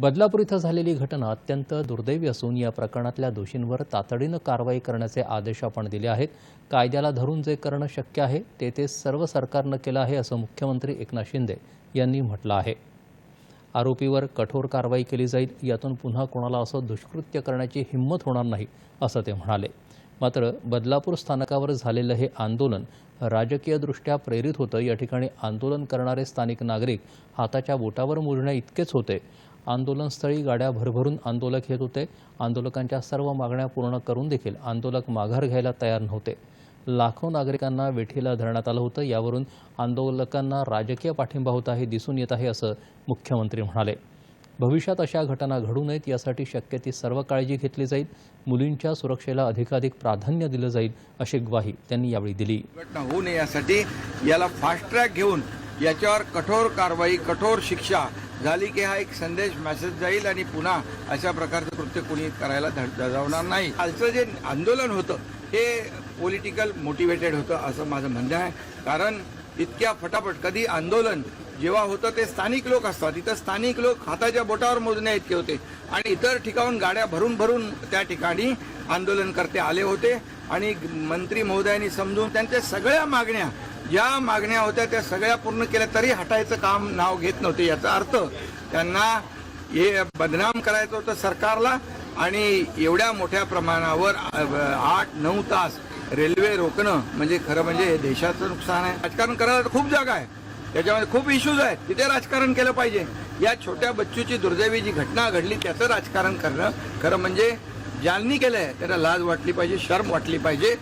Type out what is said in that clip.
बदलापूर इथं झालेली घटना अत्यंत दुर्दैवी असून या प्रकरणातल्या दोषींवर तातडीनं कारवाई करण्याचे आदेश आपण दिले आहेत. कायद्याला धरून जे करणं शक्य आहे ते ते सर्व सरकारनं केलं आहे असं मुख्यमंत्री एकनाथ शिंदे यांनी म्हटलं आहे. आरोपीवर कठोर कारवाई केली जाईल यातून पुन्हा कोणाला असं दुष्कृत्य करण्याची हिंमत होणार नाही असं ते म्हणाले. मात्र बदलापूर स्थानकावर झालेलं हे आंदोलन राजकीयदृष्ट्या प्रेरित होतं. या ठिकाणी आंदोलन करणारे स्थानिक नागरिक हाताच्या बोटावर मोजण्या इतकेच होते. आंदोलनस्थळी गाड्या भरभरून आंदोलक येत होते. आंदोलकांच्या सर्व मागण्या पूर्ण करून देखील आंदोलक माघार घ्यायला तयार नव्हते. लाखो नागरिकांना वेठीला धरण्यात आलं होतं. यावरून आंदोलकांना राजकीय पाठिंबा होता हे दिसून येत आहे असं मुख्यमंत्री म्हणाले. भविष्यात अशा घटना घडू नयेत यासाठी शक्य ती सर्व काळजी घेतली जाईल. मुलींच्या सुरक्षेला अधिकाधिक प्राधान्य दिलं जाईल अशी ग्वाही त्यांनी यावेळी दिली. घटना होऊ नये यासाठी याला फास्ट ट्रॅक घेऊन याच्यावर कठोर कारवाई कठोर शिक्षा झाली की हा एक संदेश मेसेज जाईल आणि पुन्हा अशा प्रकारचं कृत्य कोणी करायला धड- धजावणार नाही. कालचं जे आंदोलन होतं हे पॉलिटिकल मोटिवेटेड होतं असं माझं म्हणणं आहे. कारण इतक्या फटाफट कधी आंदोलन जेव्हा होतं ते स्थानिक लोक असतात. इथं स्थानिक लोक हाताच्या बोटावर मोजण्या इतके होते. आणि इतर ठिकाणून गाड्या भरून भरून त्या ठिकाणी आंदोलनकर्ते आले होते. आणि मंत्री महोदयांनी समजून त्यांच्या सगळ्या मागण्या ज्या मागण्या होत्या त्या सगळ्या पूर्ण केल्या तरी हटायचं काम नाव घेत नव्हते याचा अर्थ त्यांना हे बदनाम करायचं होतं सरकारला आणि एवढ्या मोठ्या प्रमाणावर आठ नऊ तास रेल्वे रोखणं म्हणजे खरं म्हणजे हे देशाचं नुकसान आहे. राजकारण करायला तर खूप जागा आहे. त्याच्यामध्ये खूप इश्यूज आहेत. तिथे राजकारण केलं पाहिजे. या छोट्या बच्चूची दुर्दैवी जी घटना घडली त्याचं राजकारण करणं खरं म्हणजे ज्यांनी केलं आहे त्यांना लाज वाटली पाहिजे शर्म वाटली पाहिजे.